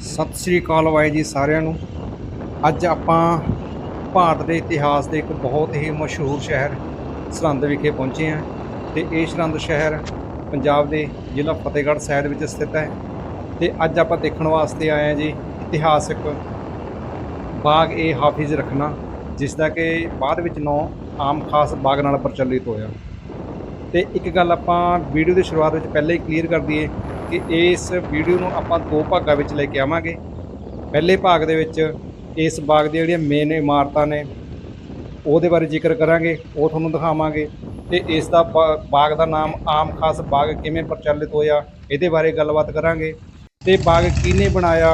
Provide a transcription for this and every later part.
ਸਤਿ ਸ੍ਰੀ ਅਕਾਲ Y ਜੀ ਸਾਰਿਆਂ ਨੂੰ। ਅੱਜ ਆਪਾਂ ਭਾਰਤ ਦੇ ਇਤਿਹਾਸ ਦੇ ਇੱਕ ਬਹੁਤ ਹੀ ਮਸ਼ਹੂਰ ਸ਼ਹਿਰ ਸਰਹੰਦ ਵਿਖੇ ਪਹੁੰਚੇ ਹਾਂ ਤੇ ਇਹ ਸਰਹੰਦ ਸ਼ਹਿਰ ਪੰਜਾਬ ਦੇ ਜ਼ਿਲ੍ਹਾ ਫਤਿਹਗੜ੍ਹ ਸਾਹਿਬ ਵਿੱਚ ਸਥਿਤ ਹੈ। ਤੇ ਅੱਜ ਆਪਾਂ ਦੇਖਣ ਵਾਸਤੇ ਆਏ ਹਾਂ ਜੀ ਇਤਿਹਾਸਕ ਬਾਗ ਏ ਹਾਫਿਜ਼ ਰੱਖਣਾ ਜਿਸ ਦਾ ਕਿ ਬਾਅਦ ਵਿੱਚ ਨੌ ਆਮ ਖਾਸ ਬਾਗ ਨਾਲ ਪ੍ਰਚਲਿਤ ਹੋਇਆ। ਤੇ ਇੱਕ ਗੱਲ ਆਪਾਂ ਵੀਡੀਓ ਦੀ ਸ਼ੁਰੂਆਤ ਵਿੱਚ ਪਹਿਲਾਂ ਹੀ ਕਲੀਅਰ ਕਰ ਦਈਏ ਕਿ ਇਸ ਵੀਡੀਓ ਨੂੰ ਆਪਾਂ ਦੋ ਭਾਗਾਂ ਵਿੱਚ ਲੈ ਕੇ ਆਵਾਂਗੇ। ਪਹਿਲੇ ਭਾਗ ਦੇ ਵਿੱਚ ਇਸ ਬਾਗ ਦੀਆਂ ਜਿਹੜੀਆਂ ਮੇਨ ਇਮਾਰਤਾਂ ਨੇ, ਉਹਦੇ ਬਾਰੇ ਜ਼ਿਕਰ ਕਰਾਂਗੇ, ਉਹ ਤੁਹਾਨੂੰ ਦਿਖਾਵਾਂਗੇ ਤੇ ਇਸ ਦਾ ਬਾਗ ਦਾ ਨਾਮ ਆਮ ਖਾਸ ਬਾਗ ਕਿਵੇਂ ਪ੍ਰਚਲਿਤ ਹੋਇਆ, ਇਹਦੇ ਬਾਰੇ ਗੱਲਬਾਤ ਕਰਾਂਗੇ। ਤੇ ਬਾਗ ਕਿਹਨੇ ਬਣਾਇਆ,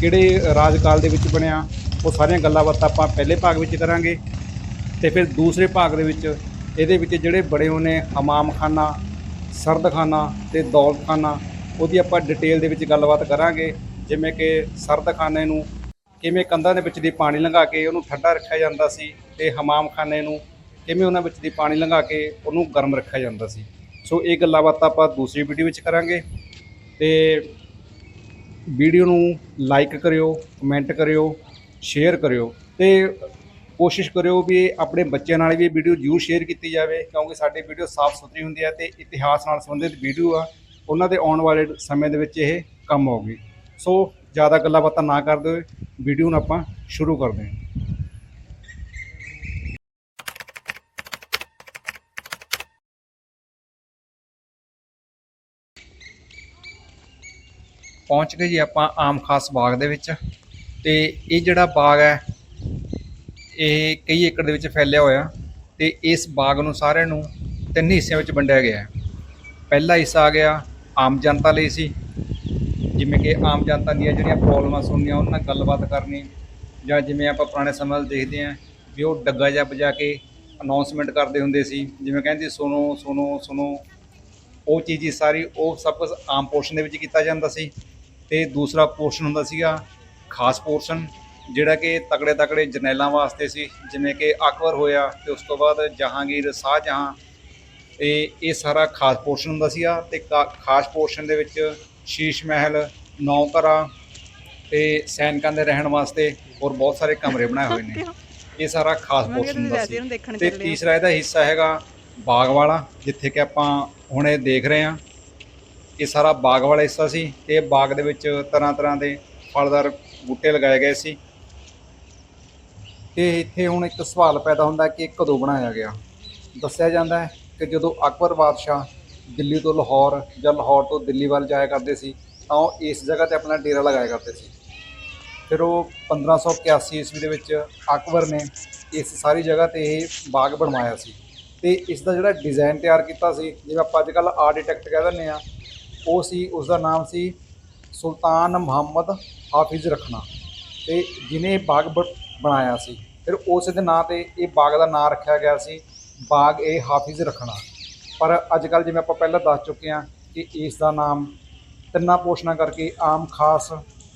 ਕਿਹੜੇ ਰਾਜਕਾਲ ਦੇ ਵਿੱਚ ਬਣਿਆ, ਉਹ ਸਾਰੀਆਂ ਗੱਲਾਂ ਬਾਤਾਂ ਆਪਾਂ ਪਹਿਲੇ ਭਾਗ ਵਿੱਚ ਕਰਾਂਗੇ। ਤੇ ਫਿਰ ਦੂਸਰੇ ਭਾਗ ਦੇ ਵਿੱਚ ਇਹਦੇ ਵਿੱਚ ਜਿਹੜੇ ਬੜੇ ਹੋਣੇ ਹਮਾਮਖਾਨਾ ਖਾਨਾ ਸਰਦ ਖਾਨਾ ਤੇ ਦੌਲਤਖਾਨਾ, ਉਹਦੀ ਆਪਾਂ ਡਿਟੇਲ ਦੇ ਵਿੱਚ ਗੱਲਬਾਤ ਕਰਾਂਗੇ। ਜਿਵੇਂ ਕਿ ਸਰਦ ਖਾਨੇ ਨੂੰ ਕਿਵੇਂ ਕੰਧਾਂ ਦੇ ਵਿੱਚ ਦੀ ਪਾਣੀ ਲੰਘਾ ਕੇ ਉਹਨੂੰ ਠੰਡਾ ਰੱਖਿਆ ਜਾਂਦਾ ਸੀ ਤੇ ਹਮਾਮਖਾਨੇ ਨੂੰ ਕਿਵੇਂ ਉਹਨਾਂ ਵਿੱਚ ਦੀ ਪਾਣੀ ਲੰਘਾ ਕੇ ਉਹਨੂੰ ਗਰਮ ਰੱਖਿਆ ਜਾਂਦਾ ਸੀ। ਸੋ ਇਹ ਗੱਲਾਂ ਬਾਤਾਂ ਆਪਾਂ ਦੂਸਰੀ ਵੀਡੀਓ ਵਿੱਚ ਕਰਾਂਗੇ। ਤੇ ਵੀਡੀਓ ਨੂੰ ਲਾਈਕ ਕਰਿਓ ਕਮੈਂਟ ਕਰਿਓ ਸ਼ੇਅਰ ਕਰਿਓ ਤੇ ਕੋਸ਼ਿਸ਼ ਕਰਿਓ ਵੀ ਆਪਣੇ ਬੱਚਿਆਂ ਨਾਲ ਵੀ ਵੀਡੀਓ ਜ਼ਰੂਰ ਸ਼ੇਅਰ ਕੀਤੀ ਜਾਵੇ, ਕਿਉਂਕਿ ਸਾਡੀ ਵੀਡੀਓ ਸਾਫ਼ ਸੁਥਰੀ ਹੁੰਦੀ ਹੈ ਤੇ ਇਤਿਹਾਸ ਨਾਲ ਸੰਬੰਧਿਤ ਵੀਡੀਓ ਆ, ਉਹਨਾਂ ਦੇ ਆਉਣ ਵਾਲੇ ਸਮੇਂ ਦੇ ਵਿੱਚ ਇਹ ਕੰਮ ਆਊਗੀ। ਸੋ ਜ਼ਿਆਦਾ ਗੱਲਾਂ ਬਾਤਾਂ ਨਾ ਕਰਦੇ ਹੋਏ ਵੀਡੀਓ ਨੂੰ ਆਪਾਂ ਸ਼ੁਰੂ ਕਰਦੇ ਹਾਂ। ਪਹੁੰਚ ਗਏ ਜੀ ਆਪਾਂ ਆਮ ਖਾਸ ਬਾਗ ਦੇ ਵਿੱਚ, ਤੇ ਇਹ ਜਿਹੜਾ ਬਾਗ ਹੈ ਇਹ ਕਈ ਏਕੜ ਦੇ ਵਿੱਚ ਫੈਲਿਆ ਹੋਇਆ ਤੇ ਇਸ ਬਾਗ ਨੂੰ ਸਾਰਿਆਂ ਨੂੰ ਤਿੰਨ ਹਿੱਸਿਆਂ ਵਿੱਚ ਵੰਡਿਆ ਗਿਆ ਹੈ। ਪਹਿਲਾ ਹਿੱਸਾ ਆ ਗਿਆ ਆਮ ਜਨਤਾ ਲਈ ਸੀ। ਜਿਵੇਂ ਕਿ ਆਮ ਜਨਤਾ ਦੀਆਂ ਜਿਹੜੀਆਂ ਪ੍ਰੋਬਲਮਾਂ ਸੁਣਨੀਆਂ, ਉਹਨਾਂ ਨਾਲ ਗੱਲਬਾਤ ਕਰਨੀ ਜਾਂ ਜਿਵੇਂ ਆਪਾਂ ਪੁਰਾਣੇ ਸਮੇਂ ਵਿੱਚ ਦੇਖਦੇ ਹਾਂ ਵੀ ਉਹ ਡੱਗਾ ਜਿਹਾ ਵਜਾ ਕੇ ਅਨਾਉਂਸਮੈਂਟ ਕਰਦੇ ਹੁੰਦੇ ਸੀ। ਜਿਵੇਂ ਕਹਿੰਦੇ ਸੁਣੋ ਸੁਣੋ ਸੁਣੋ। ਉਹ ਚੀਜ਼ ਹੀ ਸਾਰੀ, ਉਹ ਸਭ ਕੁਝ ਆਮ ਪੋਰਸ਼ਨ ਦੇ ਵਿੱਚ ਕੀਤਾ ਜਾਂਦਾ ਸੀ। ਤੇ ਦੂਸਰਾ ਪੋਰਸ਼ਨ ਹੁੰਦਾ ਸੀਗਾ ਖਾਸ ਪੋਰਸ਼ਨ ਜਿਹੜਾ ਕਿ ਤਕੜੇ ਤਕੜੇ ਜਰਨੈਲਾਂ ਵਾਸਤੇ ਸੀ ਜਿਵੇਂ ਕਿ ਅਕਬਰ ਹੋਇਆ ਤੇ ਉਸ ਤੋਂ ਬਾਅਦ ਜਹਾਂਗੀਰ ਸ਼ਾਹਜਹਾਂ। ਤੇ ਇਹ ਸਾਰਾ ਖਾਸ ਪੋਰਸ਼ਨ ਹੁੰਦਾ ਸੀਗਾ ਤੇ ਕਾ- ਖਾਸ ਪੋਰਸ਼ਨ ਦੇ ਵਿੱਚ ਸ਼ੀਸ਼ ਮਹਿਲ ਨੌਕਰਾਂ ਤੇ ਸੈਨਿਕਾਂ ਦੇ ਰਹਿਣ ਵਾਸਤੇ ਹੋਰ ਬਹੁਤ ਸਾਰੇ ਕਮਰੇ ਬਣਾਏ ਹੋਏ ਨੇ। ਇਹ ਸਾਰਾ ਖਾਸ ਪੋਰਸ਼ਨ ਹੁੰਦਾ ਸੀ। ਨੂੰ ਤੇ ਆ। ਤੀਸਰਾ ਇਹਦਾ ਹਿੱਸਾ ਹੈਗਾ ਬਾਗ ਵਾਲਾ ਜਿੱਥੇ ਕਿ ਆਪਾਂ ਹੁਣ ਇਹ ਦੇਖ ਰਹੇ ਹਾਂ। ਇਹ ਸਾਰਾ ਬਾਗ ਵਾਲਾ ਹਿੱਸਾ ਸੀ ਤੇ ਇਹ ਬਾਗ ਦੇ ਵਿੱਚ ਤਰ੍ਹਾਂ ਤਰ੍ਹਾਂ ਦੇ ਫਲਦਾਰ ਬੂਟੇ ਲਗਾਏ ਗਏ ਸੀ। ਤੇ ਇੱਥੇ ਹੁਣ ਇੱਕ ਸਵਾਲ ਪੈਦਾ ਹੁੰਦਾ ਕਿ ਇਹ ਕਦੋਂ ਬਣਾਇਆ ਗਿਆ? ਦੱਸਿਆ ਜਾਂਦਾ ਹੈ ਕਿ ਜਦੋਂ ਅਕਬਰ ਬਾਦਸ਼ਾਹ ਦਿੱਲੀ ਤੋਂ ਲਾਹੌਰ ਜਾਂ ਲਾਹੌਰ ਤੋਂ ਦਿੱਲੀ ਵੱਲ ਜਾਇਆ ਕਰਦੇ ਸੀ, ਤਾਂ ਉਹ ਇਸ ਜਗ੍ਹਾ ਤੇ ਆਪਣਾ ਡੇਰਾ ਲਗਾਇਆ ਕਰਦੇ ਸੀ। ਫਿਰ ਉਹ 1581 ਈਸਵੀ ਦੇ ਵਿੱਚ ਅਕਬਰ ਨੇ ਇਸ ਸਾਰੀ ਜਗ੍ਹਾ ਤੇ ਇਹ ਬਾਗ ਬਣਵਾਇਆ ਸੀ। ਤੇ ਇਸ ਦਾ ਜਿਹੜਾ ਡਿਜ਼ਾਈਨ ਤਿਆਰ ਕੀਤਾ ਸੀ, ਜਿਵੇਂ ਆਪਾਂ ਅੱਜ ਕੱਲ ਆਰਕੀਟੈਕਟ ਕਹਿ ਦਿੰਦੇ ਆ ਉਹ ਸੀ, ਉਸ ਦਾ ਨਾਮ ਸੀ ਸੁਲਤਾਨ ਮੁਹੰਮਦ ਹਾਫਿਜ਼ ਰਖਣਾ। ਤੇ ਜਿਹਨੇ ਬਾਗ ਬ- ਬਣਾਇਆ ਸੀ। ਫਿਰ ਉਸ ਦੇ ਨਾਂ ਤੇ ਇਹ ਬਾਗ ਦਾ ਨਾਂ ਰੱਖਿਆ ਗਿਆ ਸੀ, ਬਾਗ ਇਹ ਹਾਫਿਜ਼ ਰੱਖਣਾ। ਪਰ ਅੱਜ ਕੱਲ ਜਿਵੇਂ ਆਪਾਂ ਪਹਿਲਾਂ ਦੱਸ ਚੁੱਕੇ ਹਾਂ ਕਿ ਇਸ ਦਾ ਨਾਮ ਤਿੰਨਾਂ ਪੋਸ਼ਣਾ ਕਰਕੇ ਆਮ ਖਾਸ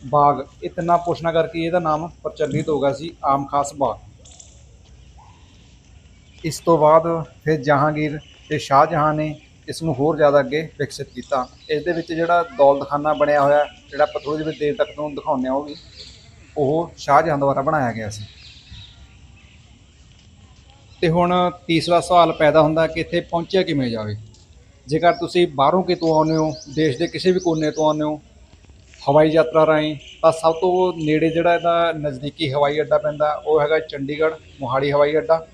ਬਾਗ, ਇਹ ਤਿੰਨਾਂ ਪੋਸ਼ਣਾ ਕਰਕੇ ਇਹਦਾ ਨਾਮ ਪ੍ਰਚਲਿਤ ਹੋ ਗਿਆ ਸੀ, ਆਮ ਖਾਸ ਬਾਗ। ਇਸ ਤੋਂ ਬਾਅਦ ਫਿਰ ਜਹਾਂਗੀਰ ਤੇ ਸ਼ਾਹਜਹਾਂ ਨੇ ਇਸ ਨੂੰ ਹੋਰ ਜ਼ਿਆਦਾ ਅੱਗੇ ਵਿਕਸਿਤ ਕੀਤਾ। ਇਸ ਦੇ ਵਿੱਚ ਜਿਹੜਾ ਦੌਲਤਖਾਨਾ ਬਣਿਆ ਹੋਇਆ, ਜਿਹੜਾ ਆਪਾਂ ਥੋੜ੍ਹੀ ਜਿਹੀ ਦੇਰ ਤੱਕ ਤੁਹਾਨੂੰ ਦਿਖਾਉਂਦੇ ਹਾਂ, ਉਹ ਵੀ ਉਹ ਸ਼ਾਹਜਹਾਂ ਦੁਆਰਾ ਬਣਾਇਆ ਗਿਆ ਸੀ। ਤੇ ਹੁਣ ਤੀਸਰਾ ਸਵਾਲ ਪੈਦਾ ਹੁੰਦਾ ਕਿ ਇੱਥੇ ਪਹੁੰਚਿਆ ਕਿਵੇਂ ਜਾਵੇ? ਜੇਕਰ ਤੁਸੀਂ ਬਾਹਰੋਂ ਕਿਤੋਂ ਆਉਂਦੇ ਹੋ, ਦੇਸ਼ ਦੇ ਕਿਸੇ ਵੀ ਕੋਨੇ ਤੋਂ ਆਉਂਦੇ ਹੋ, ਹਵਾਈ ਯਾਤਰਾ ਰਾਹੀਂ, ਤਾਂ ਸਭ ਤੋਂ ਨੇੜੇ ਜਿਹੜਾ ਇਹਦਾ ਨਜ਼ਦੀਕੀ ਹਵਾਈ ਅੱਡਾ ਪੈਂਦਾ, ਉਹ ਹੈਗਾ ਚੰਡੀਗੜ੍ਹ, ਮੋਹਾਲੀ ਹਵਾਈ ਅੱਡਾ।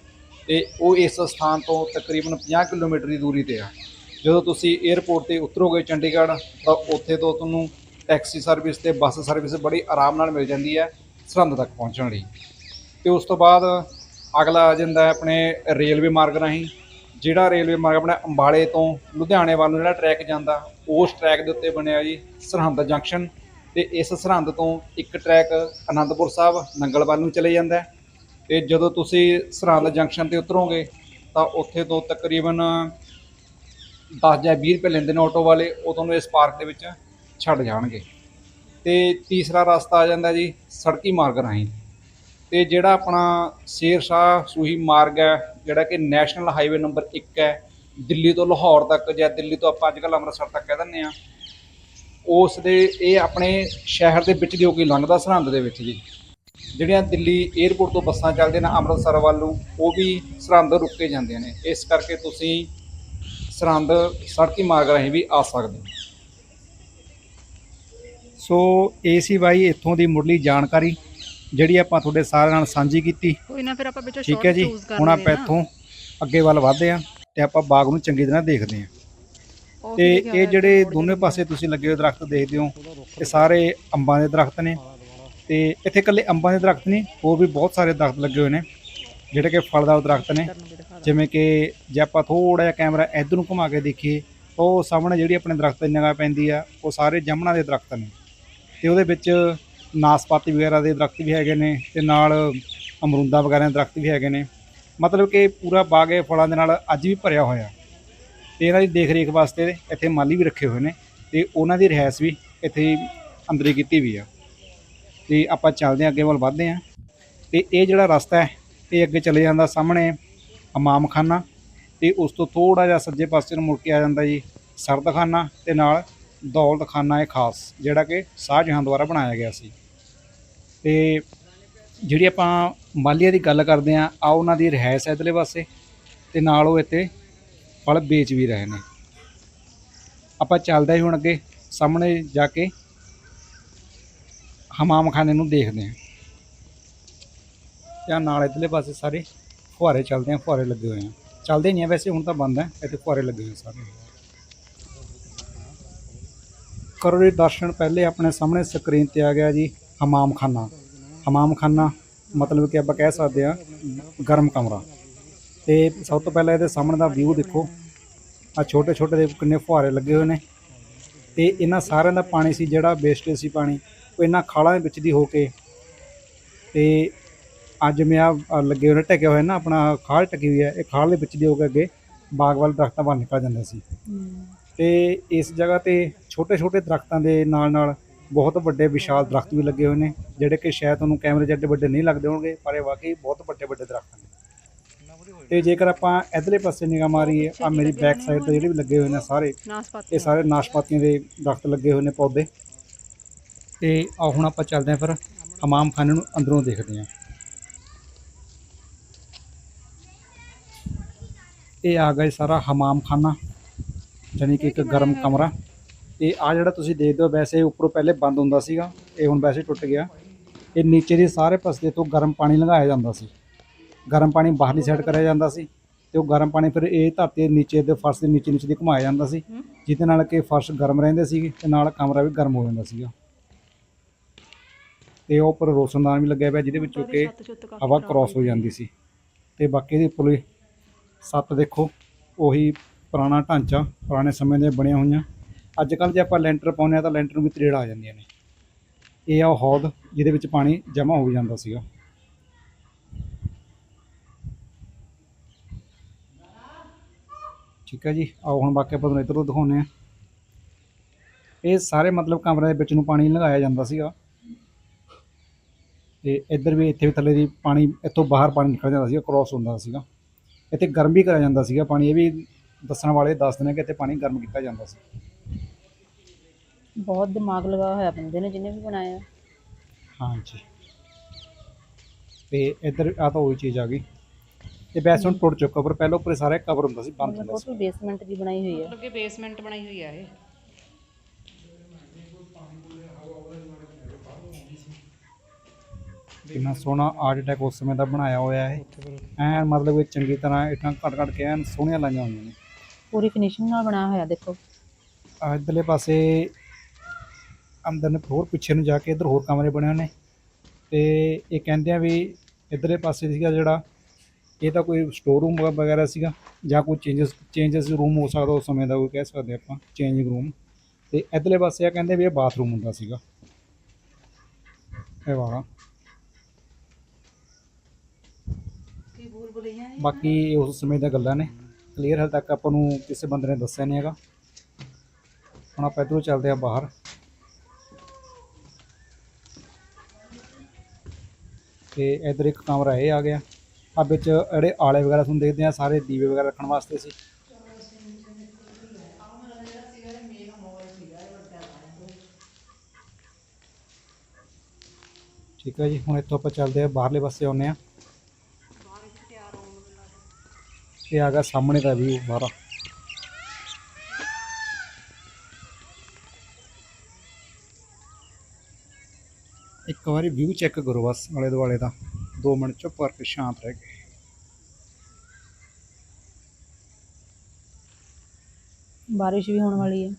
ਤੇ ਉਹ ਇਸ ਸਥਾਨ ਤੋਂ ਤਕਰੀਬਨ 50 ਕਿਲੋਮੀਟਰ ਦੀ ਦੂਰੀ ਤੇ ਆ। ਜਦੋਂ ਤੁਸੀਂ 에ਅਰਪੋਰਟ ਤੇ ਉਤਰੋਗੇ ਚੰਡੀਗੜ੍ਹ, ਤਾਂ ਉੱਥੇ ਤੋਂ ਤੁਹਾਨੂੰ ਟੈਕਸੀ ਸਰਵਿਸ ਤੇ ਬੱਸ ਸਰਵਿਸ ਬੜੀ ਆਰਾਮ ਨਾਲ ਮਿਲ ਜਾਂਦੀ ਹੈ ਸਰਹੰਦ ਤੱਕ ਪਹੁੰਚਣ ਲਈ। ਤੇ ਉਸ ਤੋਂ ਬਾਅਦ ਅਗਲਾ ਆ ਜਾਂਦਾ ਹੈ ਆਪਣੇ ਰੇਲਵੇ ਮਾਰਗ ਰਾਹੀਂ, ਜਿਹੜਾ ਰੇਲਵੇ ਮਾਰਗ ਆਪਣਾ ਅੰਬਾਲੇ ਤੋਂ ਲੁਧਿਆਣੇ ਵੱਲ ਨੂੰ ਜਿਹੜਾ ਟਰੈਕ ਜਾਂਦਾ, ਉਸ ਟਰੈਕ ਦੇ ਉੱਤੇ ਬਣਿਆ ਜੀ ਸਰਹੰਦ ਜੰਕਸ਼ਨ ਤੇ ਇਸ ਸਰਹੰਦ ਤੋਂ ਇੱਕ ਟਰੈਕ ਆਨੰਦਪੁਰ ਸਾਹਿਬ, ਨੰਗਲ ਵੱਲ ਨੂੰ ਚਲੇ ਜਾਂਦਾ ਹੈ। ਤੇ ਜਦੋਂ ਤੁਸੀਂ ਸਰਹੰਦ ਜੰਕਸ਼ਨ ਤੇ ਉਤਰੋਗੇ, ਤਾਂ ਉੱਥੇ ਤੋਂ ਤਕਰੀਬਨ 10 ਜਾਂ 20 ਰੁਪਏ ਲੈਂਦੇ ਨੇ ਆਟੋ ਵਾਲੇ, ਉਹ ਤੁਹਾਨੂੰ ਇਸ ਪਾਰਕ ਦੇ ਵਿੱਚ ਛੱਡ ਜਾਣਗੇ। ਤੇ ਤੀਸਰਾ ਰਸਤਾ ਆ ਜਾਂਦਾ ਜੀ ਸੜਕੀ ਮਾਰਗ ਰਾਹੀਂ। ਤੇ ਜਿਹੜਾ ਆਪਣਾ ਸ਼ੇਰ ਸ਼ਾਹ ਸੂਹੀ ਮਾਰਗ ਹੈ, ਜਿਹੜਾ ਕਿ ਨੈਸ਼ਨਲ ਹਾਈਵੇ ਨੰਬਰ 1 ਹੈ, ਦਿੱਲੀ ਤੋਂ ਲਾਹੌਰ ਤੱਕ ਜਾਂ ਦਿੱਲੀ ਤੋਂ ਆਪਾਂ ਅੱਜ ਕੱਲ੍ਹ ਅੰਮ੍ਰਿਤਸਰ ਤੱਕ ਕਹਿ ਦਿੰਦੇ ਆ ਉਸ ਦੇ ਇਹ ਆਪਣੇ ਸ਼ਹਿਰ ਦੇ ਵਿੱਚ ਜੋ ਕਿ ਲੰਘਦਾ ਸਰਹੰਦ ਦੇ ਵਿੱਚ ਜੀ। ਜਿਹੜੀਆਂ ਦਿੱਲੀ 에ਅਰਪੋਰਟ ਤੋਂ ਬੱਸਾਂ ਚੱਲਦੀਆਂ ਨੇ ਅੰਮ੍ਰਿਤਸਰ ਵੱਲ ਨੂੰ, ਉਹ ਵੀ ਸਰਹੰਦ ਰੁਕ ਕੇ ਜਾਂਦੀਆਂ ਨੇ। ਇਸ ਕਰਕੇ ਤੁਸੀਂ ਸਰਹੰਦ ਸੜਕੀ ਮਾਰਗ ਰਾਹੀਂ ਵੀ ਆ ਸਕਦੇ ਹੋ। ਸੋ ਇਹ ਸੀ ਬਾਈ ਇੱਥੋਂ ਦੀ ਮੁੱਢਲੀ ਜਾਣਕਾਰੀ ਜਿਹੜੀ ਆਪਾਂ ਤੁਹਾਡੇ ਸਾਰਿਆਂ ਨਾਲ ਸਾਂਝੀ ਕੀਤੀ। ਕੋਈ ਨਾ ਫਿਰ ਆਪਾਂ ਵਿੱਚੋਂ ਠੀਕ ਹੈ ਜੀ ਹੁਣ ਆਪਾਂ ਇੱਥੋਂ ਅੱਗੇ ਵੱਲ ਵਧਦੇ ਹਾਂ ਤੇ ਆਪਾਂ ਬਾਗ ਨੂੰ ਚੰਗੀ ਤਰ੍ਹਾਂ ਦੇਖਦੇ ਹਾਂ। ਤੇ ਇਹ ਜਿਹੜੇ ਦੋਨੇ ਪਾਸੇ ਤੁਸੀਂ ਲੱਗੇ ਹੋਏ ਦਰਖਤ ਦੇਖਦੇ ਹੋ ਇਹ ਸਾਰੇ ਅੰਬਾਂ ਦੇ ਦਰਖਤ ਨੇ। ਤੇ ਇੱਥੇ ਇਕੱਲੇ ਅੰਬਾਂ ਦੇ ਦਰਖਤ ਨਹੀਂ ਹੋਰ ਵੀ ਬਹੁਤ ਸਾਰੇ ਦਰਖਤ ਲੱਗੇ ਹੋਏ ਨੇ ਜਿਹੜੇ ਕਿ ਫਲਦਾਰ ਦਰਖਤ ਨੇ। ਜਿਵੇਂ ਕਿ ਜੇ ਆਪਾਂ ਥੋੜਾ ਜਿਹਾ ਕੈਮਰਾ ਇੱਧਰ ਨੂੰ ਘੁਮਾ ਕੇ ਦੇਖੀਏ ਉਹ ਸਾਹਮਣੇ ਜਿਹੜੀ ਆਪਣੇ ਦਰਖਤ ਦੀ ਨਿਗਾਹ ਪੈਂਦੀ ਆ ਉਹ ਸਾਰੇ ਜਾਮਣਾ ਦੇ ਦਰਖਤ ਨੇ। ਤੇ ਉਹਦੇ ਵਿੱਚ ਨਾਸਪਾਤੀ ਵਗੈਰਾ ਦੇ ਦਰਖਤ ਵੀ ਹੈਗੇ ਨੇ ਤੇ ਨਾਲ ਅਮਰੂਦਾਂ ਵਗੈਰਾ ਦੇ ਦਰਖਤ ਵੀ ਹੈਗੇ ਨੇ। ਮਤਲਬ ਕਿ ਪੂਰਾ ਬਾਗ ਇਹ ਫਲਾਂ ਦੇ ਨਾਲ ਅੱਜ ਵੀ ਭਰਿਆ ਹੋਇਆ। ਤੇ ਇਹਨਾਂ ਦੀ ਦੇਖ ਰੇਖ ਵਾਸਤੇ ਇੱਥੇ ਮਾਲੀ ਵੀ ਰੱਖੇ ਹੋਏ ਨੇ ਤੇ ਉਹਨਾਂ ਦੀ ਰਿਹਾਇਸ਼ ਵੀ ਇੱਥੇ ਹੀ ਅੰਦਰੇ ਕੀਤੀ ਵੀ ਆ। ਤੇ ਆਪਾਂ ਚੱਲਦੇ ਹਾਂ, ਅੱਗੇ ਵੱਲ ਵਧਦੇ ਹਾਂ। ਤੇ ਇਹ ਜਿਹੜਾ ਰਸਤਾ ਹੈ, ਇਹ ਅੱਗੇ ਚਲੇ ਜਾਂਦਾ ਸਾਹਮਣੇ ਇਮਾਮਖਾਨਾ ਤੇ ਉਸ ਤੋਂ ਥੋੜਾ ਜਿਹਾ ਸੱਜੇ ਪਾਸੇ ਨੂੰ ਮੁੜ ਕੇ ਆ ਜਾਂਦਾ ਜੀ ਸਰਦਖਾਨਾ ਤੇ ਨਾਲ ਦੌਲਤਖਾਨਾ ਹੈ ਖਾਸ, ਜਿਹੜਾ ਕਿ ਸ਼ਾਹਜਹਾਂ ਦੁਆਰਾ ਬਣਾਇਆ ਗਿਆ ਸੀ। ਤੇ ਜਿਹੜੀ ਆਪਾਂ ਮਾਲੀਆ ਦੀ ਗੱਲ ਕਰਦੇ ਆ ਆ ਉਹਨਾਂ ਦੀ ਰਿਹਾਇਸ਼ ਹੈ ਇਧਰਲੇ ਪਾਸੇ, ਤੇ ਨਾਲ ਉਹ ਇੱਥੇ ਫਲ ਵੇਚ ਵੀ ਰਹੇ ਨੇ। ਆਪਾਂ ਚੱਲਦੇ ਹੀ ਹੁਣ ਅੱਗੇ, ਸਾਹਮਣੇ ਜਾ ਕੇ ਹਮਾਮਖਾਨੇ ਨੂੰ ਦੇਖਦੇ ਹਾਂ। ਤੇ ਨਾਲ ਇਧਰਲੇ ਪਾਸੇ ਸਾਰੇ ਫੁਹਾਰੇ ਚੱਲਦੇ ਆ, ਫੁਹਾਰੇ ਲੱਗੇ ਹੋਏ ਆ। ਚੱਲਦੇ ਨਹੀਂ ਆ ਵੈਸੇ, ਹੁਣ ਤਾਂ ਬੰਦ ਹੈ, ਇੱਥੇ ਫੁਹਾਰੇ ਲੱਗੇ ਹੋਏ ਸਾਰੇ। ਕਰੋ ਜੀ, ਦਰਸ਼ਨ ਪਹਿਲੇ ਆਪਣੇ ਸਾਹਮਣੇ ਸਕਰੀਨ ਤੇ ਆ ਗਿਆ ਜੀ, ਹਮਾਮਖਾਨਾ। ਹਮਾਮਖਾਨਾ ਮਤਲਬ ਕਿ ਆਪਾਂ ਕਹਿ ਸਕਦੇ ਆ ਗਰਮ ਕਮਰਾ। ਤੇ ਸਭ ਤੋਂ ਪਹਿਲਾਂ ਇਹਦੇ ਸਾਹਮਣੇ ਦਾ ਵਿਊ ਦੇਖੋ। ਆ ਛੋਟੇ ਛੋਟੇ ਦੇ ਕਿੰਨੇ ਫੁਹਾਰੇ ਲੱਗੇ ਹੋਏ ਨੇ। ਤੇ ਇਹਨਾਂ ਸਾਰਿਆਂ ਦਾ ਪਾਣੀ ਸੀ ਜਿਹੜਾ ਵੇਸਟੇਜ ਸੀ ਪਾਣੀ, ਉਹ ਇਹਨਾਂ ਖਾਲਾਂ ਦੇ ਵਿੱਚ ਦੀ ਹੋ ਕੇ। ਤੇ ਅੱਜ ਮੈਂ ਆ ਲੱਗੇ ਹੋਏ ਨੇ ਟਕੇ ਹੋਏ ਨਾ ਆਪਣਾ ਖਾਲ ਟਕੀ ਹੋਈ ਹੈ। ਇਹ ਖਾਲ ਦੇ ਵਿੱਚ ਦੀ ਹੋ ਕੇ ਅੱਗੇ ਬਾਗ ਵੱਲ ਦਰਖਤਾਂ ਵੱਲ ਨਿਕਲ ਜਾਂਦਾ ਸੀ। ਤੇ ਇਸ ਜਗ੍ਹਾ ਤੇ ਛੋਟੇ ਛੋਟੇ ਦਰਖਤਾਂ ਦੇ ਨਾਲ ਨਾਲ ਬਹੁਤ ਵੱਡੇ ਵਿਸ਼ਾਲ ਦਰਖਤ ਵੀ ਲੱਗੇ ਹੋਏ ਨੇ ਜਿਹੜੇ ਕਿ ਸ਼ਾਇਦ ਤੁਹਾਨੂੰ ਕੈਮਰੇ 'ਚ ਐਡੇ ਵੱਡੇ ਨਹੀਂ ਲੱਗਦੇ ਹੋਣਗੇ ਪਰ ਇਹ ਵਾਕਈ ਬਹੁਤ ਵੱਡੇ ਵੱਡੇ ਦਰਖਤ ਨੇ। ਤੇ ਜੇਕਰ ਆਪਾਂ ਇਧਰਲੇ ਪਾਸੇ ਨਿਗਾਹ ਮਾਰੀਏ ਆ ਮੇਰੀ ਬੈਕ ਸਾਈਡ ਤੇ ਜਿਹੜੇ ਵੀ ਲੱਗੇ ਹੋਏ ਨੇ ਸਾਰੇ ਇਹ ਸਾਰੇ ਨਾਸ਼ਪਾਤੀਆਂ ਦੇ ਦਰਖਤ ਲੱਗੇ ਹੋਏ ਨੇ ਪੌਦੇ। ਤੇ ਆ ਹੁਣ ਆਪਾਂ ਚੱਲਦੇ ਹਾਂ ਫਿਰ ਹਮਾਮ ਖਾਨੇ ਨੂੰ ਅੰਦਰੋਂ ਦੇਖਦੇ ਹਾਂ। ਇਹ ਆ ਗਿਆ ਜੀ ਸਾਰਾ ਹਮਾਮ ਖਾਨਾ। ਜਾਣੀ ਕਿ ਇੱਕ ਗਰਮ ਕਮਰਾ। ਇਹ ਆ ਜਿਹੜਾ ਤੁਸੀਂ ਦੇਖਦੇ ਹੋ ਵੈਸੇ ਉੱਪਰੋਂ ਪਹਿਲੇ ਬੰਦ ਹੁੰਦਾ ਸੀਗਾ ਇਹ ਹੁਣ ਵੈਸੇ ਟੁੱਟ ਗਿਆ। ਇਹ ਨੀਚੇ ਦੇ ਸਾਰੇ ਪਾਸੇ ਤੋਂ ਗਰਮ ਪਾਣੀ ਲੰਘਾਇਆ ਜਾਂਦਾ ਸੀ। ਗਰਮ ਪਾਣੀ ਬਾਹਰਲੀ ਸਾਈਡ ਕਰਿਆ ਜਾਂਦਾ ਸੀ ਤੇ ਉਹ ਗਰਮ ਪਾਣੀ ਫਿਰ ਇਹ ਧਰਤੀ ਦੇ ਨੀਚੇ ਦੇ ਫਰਸ਼ ਦੇ ਨੀਚੇ ਨੀਚੇ ਦੀ ਘੁਮਾਇਆ ਜਾਂਦਾ ਸੀ ਜਿਹਦੇ ਨਾਲ ਕਿ ਫਰਸ਼ ਗਰਮ ਰਹਿੰਦੇ ਸੀ ਤੇ ਨਾਲ ਕਮਰਾ ਵੀ ਗਰਮ ਹੋ ਜਾਂਦਾ ਸੀਗਾ। ਤੇ ਉਹ ਉੱਪਰ ਰੋਸ਼ਨਦਾਨ ਵੀ ਲੱਗਿਆ ਪਿਆ ਜਿਹਦੇ ਵਿੱਚੋਂ ਕਿ ਹਵਾ ਕ੍ਰਾਸ ਹੋ ਜਾਂਦੀ ਸੀ। ਤੇ ਬਾਕੀ ਦੇ ਉੱਪਰ ਸੱਤ ਦੇਖੋ ਉਹੀ ਪੁਰਾਣਾ ਢਾਂਚਾ, ਪੁਰਾਣੇ ਸਮੇਂ ਦੇ ਬਣੀਆਂ ਹੋਈਆਂ। ਅੱਜ ਕੱਲ੍ਹ ਜੇ ਆਪਾਂ ਲੈਂਟਰ ਪਾਉਂਦੇ ਆ ਤਾਂ ਲੈਂਟਰ ਨੂੰ ਵੀ ਤਰੇੜ ਆ ਜਾਂਦੀਆਂ ਨੇ। ਇਹ ਆ ਉਹ ਹੌਦ ਜਿਹਦੇ ਵਿੱਚ ਪਾਣੀ ਜਮ੍ਹਾਂ ਹੋ ਜਾਂਦਾ ਸੀਗਾ। ਠੀਕ ਹੈ ਜੀ, ਆਓ ਹੁਣ ਬਾਕੀ ਆਪਾਂ ਤੁਹਾਨੂੰ ਇੱਧਰੋਂ ਦਿਖਾਉਂਦੇ ਆ ਇਹ ਸਾਰੇ ਮਤਲਬ ਕਮਰੇ ਦੇ ਵਿੱਚ ਨੂੰ ਪਾਣੀ ਲਗਾਇਆ ਜਾਂਦਾ ਸੀਗਾ। ਤੇ ਇੱਧਰ ਵੀ ਇੱਥੇ ਵੀ ਥੱਲੇ ਦੀ ਪਾਣੀ, ਇੱਥੋਂ ਬਾਹਰ ਪਾਣੀ ਨਿਕਲ ਜਾਂਦਾ ਸੀਗਾ ਕ੍ਰਾਸ ਹੁੰਦਾ ਸੀਗਾ। ਇੱਥੇ ਗਰਮ ਵੀ ਕਰਿਆ ਜਾਂਦਾ ਸੀਗਾ ਪਾਣੀ, ਇਹ ਵੀ ਦੱਸਣ ਵਾਲੇ ਦੱਸਦੇ ਨੇ ਕਿ ਇੱਥੇ ਪਾਣੀ ਗਰਮ ਕੀਤਾ ਜਾਂਦਾ ਸੀ। ਬਹੁਤ ਦਿਮਾਗ ਲਗਾ ਹੋਇਆ ਬੰਦੇ ਨੇ ਜਿਹਨੇ ਵੀ ਬਣਾਇਆ। ਹਾਂਜੀ। ਤੇ ਇੱਧਰ ਆ ਤਾਂ ਉਹੀ ਚੀਜ਼ ਆ ਗਈ। ਤੇ ਵੈਸੇ ਹੁਣ ਟੁੱਟ ਚੁੱਕਾ ਪਰ ਪਹਿਲਾਂ ਉੱਪਰ ਸਾਰੇ ਕਵਰ ਹੁੰਦਾ ਸੀ ਬੰਦ ਹੁੰਦਾ ਸੀ। ਬੇਸਮੈਂਟ ਦੀ ਬਣਾਈ ਹੋਈ ਹੈ ਮਤਲਬ ਕਿ ਬੇਸਮੈਂਟ ਬਣਾਈ ਹੋਈ ਆ ਇਹ। ਕਿੰਨਾ ਸੋਹਣਾ ਆਰਟ ਅਟੈਕ ਉਸ ਸਮੇਂ ਦਾ ਬਣਾਇਆ ਹੋਇਆ ਹੈ ਐਨ ਮਤਲਬ ਕਿ ਚੰਗੀ ਤਰ੍ਹਾਂ ਇਟਾਂ ਘਟ ਘਟ ਕੇ ਐਨ ਸੋਹਣੀਆਂ ਲਾਈਆਂ ਹੋਈਆਂ ਨੇ। ਪੂਰੀ ਫਿਨਿਸ਼ਿੰਗ ਨਾਲ ਬਣਾਇਆ ਹੋਇਆ ਦੇਖੋ। ਆਹ ਇੱਧਰਲੇ ਪਾਸੇ ਅੰਦਰ ਨੇ ਹੋਰ ਪਿੱਛੇ ਨੂੰ ਜਾ ਕੇ ਇੱਧਰ ਹੋਰ ਕਮਰੇ ਬਣੇ ਹੋਏ ਨੇ। ਤੇ ਇਹ ਕਹਿੰਦੇ ਆ ਵੀ ਇੱਧਰਲੇ ਪਾਸੇ ਸੀਗਾ ਜਿਹੜਾ ਇਹ ਤਾਂ ਕੋਈ ਸਟੋਰ ਰੂਮ ਵਗੈਰਾ ਸੀਗਾ ਜਾਂ ਕੋਈ ਚੇਂਜਸ ਚੇਂਜਸ ਰੂਮ ਹੋ ਸਕਦਾ ਉਸ ਸਮੇਂ ਦਾ ਕੋਈ ਕਹਿ ਸਕਦੇ ਆਪਾਂ ਚੇਂਜਿੰਗ ਰੂਮ ਤੇ ਇੱਧਰਲੇ ਪਾਸੇ ਆ ਕਹਿੰਦੇ ਵੀ ਇਹ ਬਾਥਰੂਮ ਹੁੰਦਾ ਸੀਗਾ। ਇਹ ਵਾਲਾ। ਬਾਕੀ ਉਸ ਸਮੇਂ ਦੀਆਂ ਗੱਲਾਂ ਨੇ। ਕਲੀਅਰ ਹਾਲ ਤੱਕ ਆਪਾਂ ਨੂੰ ਕਿਸੇ ਬੰਦੇ ਨੇ ਦੱਸਿਆ ਨਹੀਂ ਹੈਗਾ। ਹੁਣ ਆਪਾਂ ਇਧਰੋਂ ਚੱਲਦੇ ਆ ਬਾਹਰ। ਤੇ ਇਧਰ ਇੱਕ ਕਮਰਾ ਇਹ ਆ ਗਿਆ। ਆ ਵਿੱਚ ਜਿਹੜੇ ਆਲੇ ਵਗੈਰਾ ਤੁਹਾਨੂੰ ਦੇਖਦੇ ਆ ਸਾਰੇ ਦੀਵੇ ਵਗੈਰਾ ਰੱਖਣ ਵਾਸਤੇ ਸੀ। ਠੀਕ ਹੈ ਜੀ, ਹੁਣ ਇੱਥੋਂ ਆਪਾਂ ਚੱਲਦੇ ਆ ਬਾਹਰਲੇ ਪਾਸੇ ਆਉਂਦੇ ਆ ਇਹ ਆ ਗਿਆ ਸਾਹਮਣੇ ਦਾ ਵੀ ਬਾਹਰ ਇੱਕ ਵਾਰੀ ਵਿਊ ਚੈੱਕ ਕਰੋ ਬਸ ਆਲੇ ਦੁਆਲੇ ਦਾ। 2 ਮਿੰਟ ਚੁੱਪ ਕਰਕੇ ਸ਼ਾਂਤ ਰਹਿ ਕੇ ਬਾਰਿਸ਼ ਵੀ ਹੋਣ ਵਾਲੀ ਹੈ।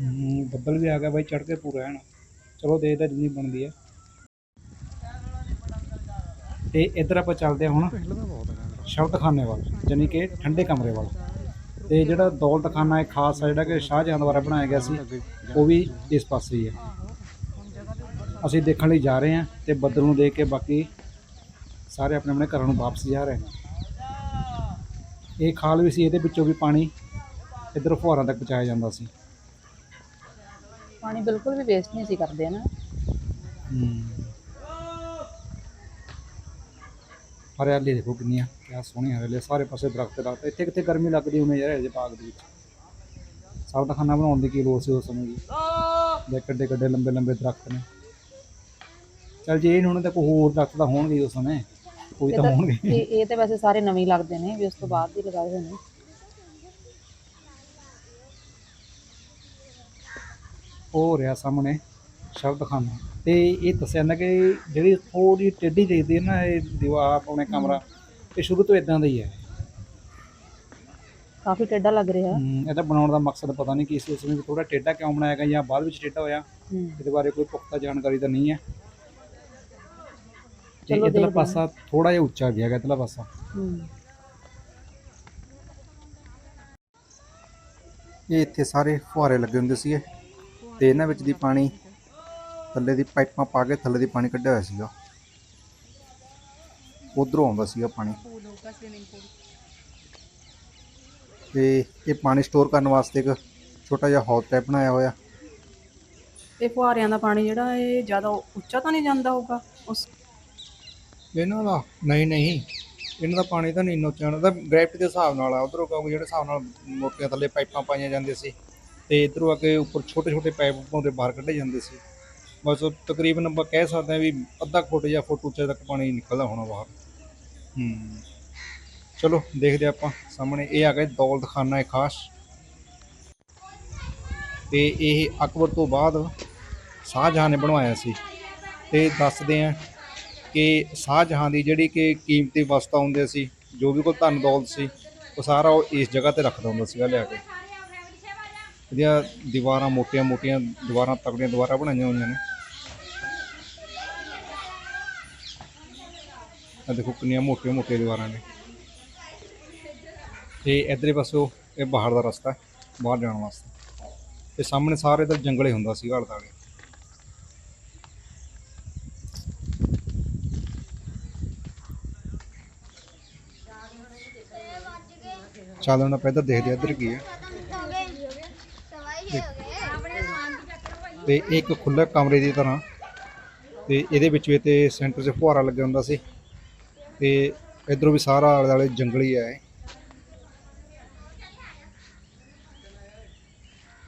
ਹਮ, ਬੱਦਲ ਵੀ ਆ ਗਿਆ ਬਾਈ ਚੜ ਕੇ ਪੂਰਾ ਹਨ ਚਲੋ ਦੇਖਦੇ ਜਿੰਨੀ ਬਣਦੀ ਹੈ। ਤੇ ਇੱਧਰ ਆਪਾਂ ਚੱਲਦੇ ਹਾਂ ਹੁਣ। ਸ਼ਬਦਖਾਨੇ ਵੱਲ ਯਾਨੀ ਕਿ ਠੰਡੇ ਕਮਰੇ ਵੱਲ। ਤੇ ਜਿਹੜਾ ਦੌਲਤਖਾਨਾ ਹੈ ਖਾਸ ਹੈ ਜਿਹੜਾ ਕਿ ਸ਼ਾਹਜਹਾਨ ਦੁਆਰਾ ਬਣਾਇਆ ਗਿਆ ਸੀ ਉਹ ਵੀ ਇਸ ਪਾਸੇ ਹੀ ਹੈ। ਅਸੀਂ ਦੇਖਣ ਲਈ ਜਾ ਰਹੇ ਹਾਂ ਤੇ ਬੱਦਲ ਨੂੰ ਦੇਖ ਕੇ ਬਾਕੀ ਸਾਰੇ ਆਪਣੇ ਆਪਣੇ ਘਰਾਂ ਨੂੰ ਵਾਪਸ ਜਾ ਰਹੇ ਨੇ। ਇਹ ਖਾਲ ਵੀ ਸੀ ਇਹਦੇ ਵਿੱਚੋਂ ਵੀ ਪਾਣੀ ਇੱਧਰ ਫੁਹਾਰਾਂ ਤੱਕ ਪਹੁੰਚਾਇਆ ਜਾਂਦਾ ਸੀ। ਪਾਣੀ ਬਿਲਕੁਲ ਵੀ ਵੇਸਟ ਨਹੀਂ ਸੀ ਕਰਦੇ ਨਾ। ਹਰਿਆਲੀ ਦੇਖੋ ਕਿੰਨੀ ਆ ਕਿਆ ਸੋਹਣੀ ਹਰਿਆਲੀ ਆ, ਸਾਰੇ ਪਾਸੇ ਦਰਖਤ ਦਰਖਤ ਇੱਥੇ ਕਿੱਥੇ ਗਰਮੀ ਲੱਗਦੀ ਹੋਣੀ ਯਾਰ ਇਹਦੇ ਬਾਗ ਦੇ ਵਿੱਚ? ਦਾ ਖਾਣਾ ਬਣਾਉਣ ਦੀ ਕੀ ਲੋੜ ਸੀ ਉਸ ਸਮੇਂ ਦੀ? ਦੇ ਕੱਡੇ ਕੱਡੇ ਲੰਬੇ ਲੰਬੇ ਦਰਖਤ ਨੇ। ਚਲ ਜੇ ਇਹ ਹੋਣੇ ਤਾਂ ਕੋਈ ਹੋਰ ਦਰਖਤ ਤਾਂ ਹੋਣਗੇ ਹੀ ਉਸ ਸਮੇਂ। ਕੋਈ ਤਾਂ ਹੋਣਗੇ ਇਹ ਇਹ ਤੇ ਵੈਸੇ ਸਾਰੇ ਨਵੇਂ ਹੀ ਲੱਗਦੇ ਨੇ ਵੀ ਉਸ ਤੋਂ ਬਾਅਦ ਹੀ ਲਗਾਏ ਹੋਏ ਨੇ। ਉਹ ਹੋ ਰਿਹਾ ਸਾਹਮਣੇ ਸ਼ਬਦਖਾਨਾ ਤੇ ਇਹ ਦੱਸਿਆ ਜਾਂਦਾ ਕਿ ਜਿਹੜੀ ਥੋੜੀ ਟੇਢੀ ਦੇਖਦੀ ਹੈ ਨਾ ਇਹ ਦੀਵਾਰ ਆਪਣੇ ਕਮਰਾ ਇਹ ਸ਼ੁਰੂ ਤੋਂ ਇਦਾਂ ਦਾ ਹੀ ਹੈ। ਕਾਫੀ ਟੇਢਾ ਲੱਗ ਰਿਹਾ। ਹਮ, ਇਹਦਾ ਬਣਾਉਣ ਦਾ ਮਕਸਦ ਪਤਾ ਨਹੀਂ ਕੀ ਸੀ ਉਸ ਵਿੱਚ ਥੋੜਾ ਟੇਢਾ ਕਿਉਂ ਬਣਾਇਆ ਗਿਆ ਜਾਂ ਬਾਅਦ ਵਿੱਚ ਟੇਢਾ ਹੋਇਆ ਹੂੰ। ਇਹਦੇ ਬਾਰੇ ਕੋਈ ਪੁਖਤਾ ਜਾਣਕਾਰੀ ਤਾਂ ਨਹੀਂ ਹੈ। ਤੇ ਚਲੋ ਇਧਰਲਾ ਦੇਖਦੇ ਪਾਸਾ ਥੋੜਾ ਜਿਹਾ ਉੱਚਾ ਗਿਆ ਗਾ ਇਧਰਲਾ ਪਾਸਾ। ਹੂੰ। ਇਹ ਇੱਥੇ ਸਾਰੇ ਫੁਹਾਰੇ ਲੱਗੇ ਹੁੰਦੇ ਸੀਗੇ ਤੇ ਇਹਨਾਂ ਵਿੱਚ ਦੀ ਪਾਣੀ ਥੱਲੇ ਦੀ ਪਾਈਪਾਂ ਪਾ ਕੇ ਥੱਲੇ ਦੀ ਪਾਣੀ ਕੱਢਿਆ ਹੋਇਆ ਸੀਗਾ। ਉਧਰੋਂ ਆਉਂਦਾ ਸੀਗਾ ਪਾਣੀ। ਤੇ ਇਹ ਪਾਣੀ ਸਟੋਰ ਕਰਨ ਵਾਸਤੇ ਇੱਕ ਛੋਟਾ ਜਿਹਾ ਹੌਲ ਟਾਈਪ ਬਣਾਇਆ ਹੋਇਆ। ਇਹ ਫੁਹਾਰਿਆਂ ਦਾ ਪਾਣੀ ਜਿਹੜਾ ਇਹ ਜ਼ਿਆਦਾ ਉੱਚਾ ਤਾਂ ਨਹੀਂ ਜਾਂਦਾ ਹੋਊਗਾ? ਉਸ ਇਹਨਾਂ ਦਾ ਨਹੀਂ ਨਹੀਂ। ਇਹਨਾਂ ਦਾ ਪਾਣੀ ਤਾਂ ਨਹੀਂ ਨੋਚਿਆ ਉਹਨਾਂ ਦਾ ਗ੍ਰੈਵਿਟੀ ਦੇ ਹਿਸਾਬ ਨਾਲ ਆ। ਉਧਰੋਂ ਕਿਉਂਕਿ ਜਿਹੜੇ ਹਿਸਾਬ ਨਾਲ ਮੋਟੀਆਂ ਥੱਲੇ ਪਾਈਪਾਂ ਪਾਈਆਂ ਜਾਂਦੀਆਂ ਸੀ ਤੇ ਇਧਰੋਂ ਆ ਕੇ ਉੱਪਰ ਛੋਟੇ ਛੋਟੇ ਪਾਈਪ ਪਾਉਂਦੇ ਬਾਹਰ ਕੱਢੇ ਜਾਂਦੇ ਸੀ। ਬਸ ਤਕਰੀਬਨ ਆਪਾਂ ਕਹਿ ਸਕਦੇ ਹਾਂ ਵੀ ਅੱਧਾ ਫੁੱਟ ਜਾਂ ਫੁੱਟ ਉੱਚੇ ਤੱਕ ਪਾਣੀ ਨਿਕਲਦਾ ਹੋਣਾ ਬਾਹਰ। ਹੂੰ। ਚਲੋ ਦੇਖਦੇ ਆਪਾਂ ਸਾਹਮਣੇ। ਇਹ ਆ ਗਿਆ ਦੌਲਤਖਾਨਾ ਹੈ ਖਾਸ। ਤੇ ਇਹ ਅਕਬਰ ਤੋਂ ਬਾਅਦ ਸ਼ਾਹਜਹਾਨ ਨੇ ਬਣਵਾਇਆ ਸੀ। ਤੇ ਦੱਸਦੇ ਆ ਕਿ ਸ਼ਾਹਜਹਾਨ ਦੀ ਜਿਹੜੀ ਕਿ ਕੀਮਤੀ ਵਸਤਾਂ ਹੁੰਦੀਆਂ ਸੀ ਜੋ ਵੀ ਕੋਈ ਧਨ ਦੌਲਤ ਸੀ ਉਹ ਸਾਰਾ ਉਹ ਇਸ ਜਗ੍ਹਾ ਤੇ ਰੱਖਦਾ ਹੁੰਦਾ ਸੀਗਾ ਲਿਆ ਕੇ। ਇਹਦੀਆਂ ਦੀਵਾਰਾਂ ਮੋਟੀਆਂ ਮੋਟੀਆਂ ਦੀਵਾਰਾਂ ਤਕੜੀਆਂ ਦੀਵਾਰਾਂ ਬਣਾਈਆਂ ਹੋਈਆਂ ਨੇ। ਆ ਦੇਖੋ ਕਿੰਨੀਆਂ ਮੋਟੀਆਂ ਮੋਟੀਆਂ ਦੀਵਾਰਾਂ ਨੇ। ਤੇ ਇਧਰੇ ਪਾਸੋਂ ਇਹ ਬਾਹਰ ਦਾ ਰਸਤਾ ਬਾਹਰ ਜਾਣ ਵਾਸਤੇ। ਤੇ ਸਾਹਮਣੇ ਸਾਰੇ ਇਧਰ ਜੰਗਲੇ ਹੁੰਦਾ ਸੀ ਆਲੇ ਦੁਆਲੇ ਚੱਲ ਹੁਣ ਆਪਾਂ ਇੱਧਰ ਦੇਖਦੇ ਹਾਂ ਇੱਧਰ ਕੀ ਹੈ। ਤੇ ਇਹ ਇੱਕ ਖੁੱਲ੍ਹਾ ਕਮਰੇ ਦੀ ਤਰ੍ਹਾਂ ਤੇ ਇਹਦੇ ਵਿੱਚ ਵੀ ਤੇ ਸੈਂਟਰ 'ਚ ਫੁਹਾਰਾ ਲੱਗਿਆ ਹੁੰਦਾ ਸੀ ਤੇ ਇਧਰੋਂ ਵੀ ਸਾਰਾ ਆਲੇ ਦੁਆਲੇ ਜੰਗਲੀ ਹੈ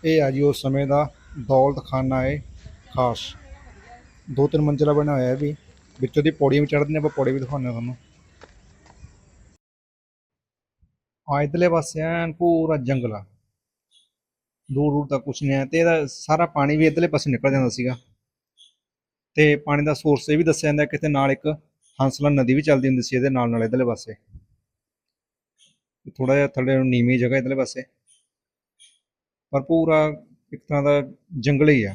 ਇਹ। ਆ ਜੀ ਉਸ ਸਮੇਂ ਦਾ ਦੌਲਤਖਾਨਾ ਹੈ, ਖਾਸ। ਦੋ ਤਿੰਨ ਮੰਜ਼ਿਲਾ ਬਣਿਆ ਹੋਇਆ ਹੈ ਵੀ। ਵਿੱਚੋਂ ਦੀ ਪੌੜੀਆਂ ਵੀ ਚੜ੍ਹਦੇ ਨੇ, ਆਪਾਂ ਪੌੜੀ ਵੀ ਦਿਖਾਉਂਦੇ ਹਾਂ ਤੁਹਾਨੂੰ। ਆ ਇਧਰਲੇ ਪਾਸੇ ਐਨ ਪੂਰਾ ਜੰਗਲ ਆ। ਦੂਰ ਦੂਰ ਤੱਕ ਕੁਛ ਨਹੀਂ ਹੈ ਤੇ ਇਹਦਾ ਸਾਰਾ ਪਾਣੀ ਵੀ ਇਧਰਲੇ ਪਾਸੇ ਨਿਕਲ ਜਾਂਦਾ ਸੀਗਾ। ਤੇ ਪਾਣੀ ਦਾ ਸੋਰਸ ਇਹ ਵੀ ਦੱਸਿਆ ਜਾਂਦਾ ਕਿਤੇ ਨਾਲ ਇੱਕ ਹੰਸਲਾ ਨਦੀ ਵੀ ਚੱਲਦੀ ਹੁੰਦੀ ਸੀ, ਇਹਦੇ ਨਾਲ ਨਾਲ ਇਧਰਲੇ ਪਾਸੇ। ਥੋੜਾ ਜਿਹਾ ਥੱਲੇ ਨੂੰ ਨੀਵੀਂ ਜਗ੍ਹਾ ਇਧਰਲੇ ਪਾਸੇ। ਪਰ ਪੂਰਾ ਇੱਕ ਤਰ੍ਹਾਂ ਦਾ ਜੰਗਲ ਹੀ ਆ।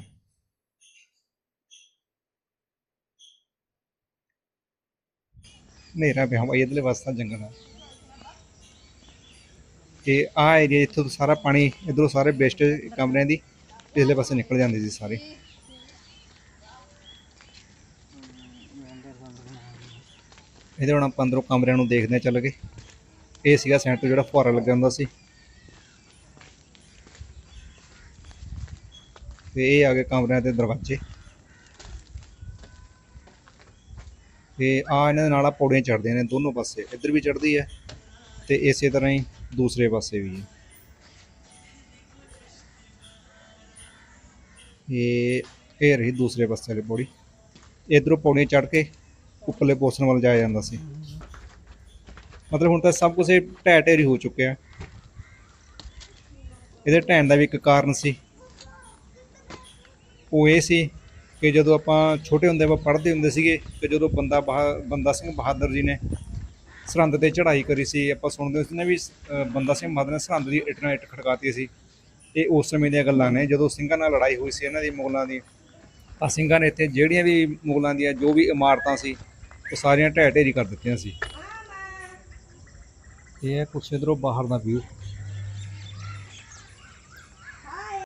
ਹਨੇਰਾ ਪਿਆ ਬਾਈ ਇਧਰਲੇ ਜੰਗਲ ਆ। ਤੇ ਆ ਏਰੀਆ ਇੱਥੋਂ ਸਾਰਾ ਪਾਣੀ ਇਧਰੋਂ ਸਾਰੇ ਵੇਸਟ ਕਮਰਿਆਂ ਦੀ ਪਿਛਲੇ ਪਾਸੇ ਨਿਕਲ ਜਾਂਦੀ ਸੀ ਸਾਰੇ। ਇਹਦੇ ਹੁਣ ਆਪਾਂ ਅੰਦਰੋਂ ਕਮਰਿਆਂ ਨੂੰ ਦੇਖਦੇ ਹਾਂ ਚੱਲ ਕੇ। ਇਹ ਸੀਗਾ ਸੈਂਟਰ ਜਿਹੜਾ ਫੁਹਾਰਾ ਲੱਗਿਆ ਹੁੰਦਾ ਸੀ। ਤੇ ਇਹ ਆ ਗਏ ਕਮਰਿਆਂ ਦੇ ਦਰਵਾਜ਼ੇ। ਤੇ ਆ ਇਹਨਾਂ ਦੇ ਨਾਲ ਆ ਪੌੜੀਆਂ ਚੜ੍ਹਦੀਆਂ ਨੇ ਦੋਨੋਂ ਪਾਸੇ, ਇੱਧਰ ਵੀ ਚੜ੍ਹਦੀ ਹੈ ਤੇ ਇਸੇ ਤਰ੍ਹਾਂ ਹੀ ਦੂਸਰੇ ਪਾਸੇ ਵੀ ਹੈ। ਇਹ ਇਹ ਰਹੀ ਦੂਸਰੇ ਪਾਸੇ ਵਾਲੀ ਪੌੜੀ। ਇਧਰੋਂ ਪੌੜੀਆਂ ਚੜ੍ਹ ਕੇ ਉੱਪਰਲੇ ਪੋਰਸ਼ਨ ਵੱਲ ਜਾਇਆ ਜਾਂਦਾ ਸੀ। ਮਤਲਬ ਹੁਣ ਤਾਂ ਸਭ ਕੁਝ ਢਹਿ ਢੇਰੀ ਹੋ ਚੁੱਕਿਆ। ਇਹਦੇ ਢਹਿਣ ਦਾ ਵੀ ਇੱਕ ਕਾਰਨ ਸੀ। ਉਹ ਇਹ ਸੀ ਕਿ ਜਦੋਂ ਆਪਾਂ ਛੋਟੇ ਹੁੰਦੇ ਆਪਾਂ ਪੜ੍ਹਦੇ ਹੁੰਦੇ ਸੀਗੇ ਤੇ ਜਦੋਂ ਬੰਦਾ ਬਹਾ, ਬੰਦਾ ਸਿੰਘ ਬਹਾਦਰ ਜੀ ਨੇ ਸਰਹੰਦ ਤੇ ਚੜ੍ਹਾਈ ਕਰੀ ਸੀ ਆਪਾਂ ਸੁਣਦੇ ਸੀ ਨਾ ਵੀ ਅ, ਬੰਦਾ ਸਿੰਘ ਬਹਾਦਰ ਨੇ ਸਰਹੰਦ ਦੀ ਇੱਟ ਨਾਲ ਇੱਟ ਖੜਕਾਤੀ ਸੀ। ਇਹ ਉਸ ਸਮੇਂ ਦੀਆਂ ਗੱਲਾਂ ਨੇ ਜਦੋਂ ਸਿੰਘਾਂ ਨਾਲ ਲੜਾਈ ਹੋਈ ਸੀ ਇਹਨਾਂ ਦੀ ਮੁਗਲਾਂ ਦੀ ਤਾਂ ਸਿੰਘਾਂ ਨੇ ਇੱਥੇ ਜਿਹੜੀਆਂ ਵੀ ਮੁਗਲਾਂ ਦੀਆਂ ਜੋ ਵੀ ਇਮਾਰਤਾਂ ਸੀ ਉਹ ਸਾਰੀਆਂ ਢਹਿ ਢੇਰੀ ਕਰ ਦਿੱਤੀਆਂ ਸੀ। ਇਹ ਹੈ ਕੁਛ ਇੱਧਰੋਂ ਬਾਹਰ ਦਾ ਵਿਊ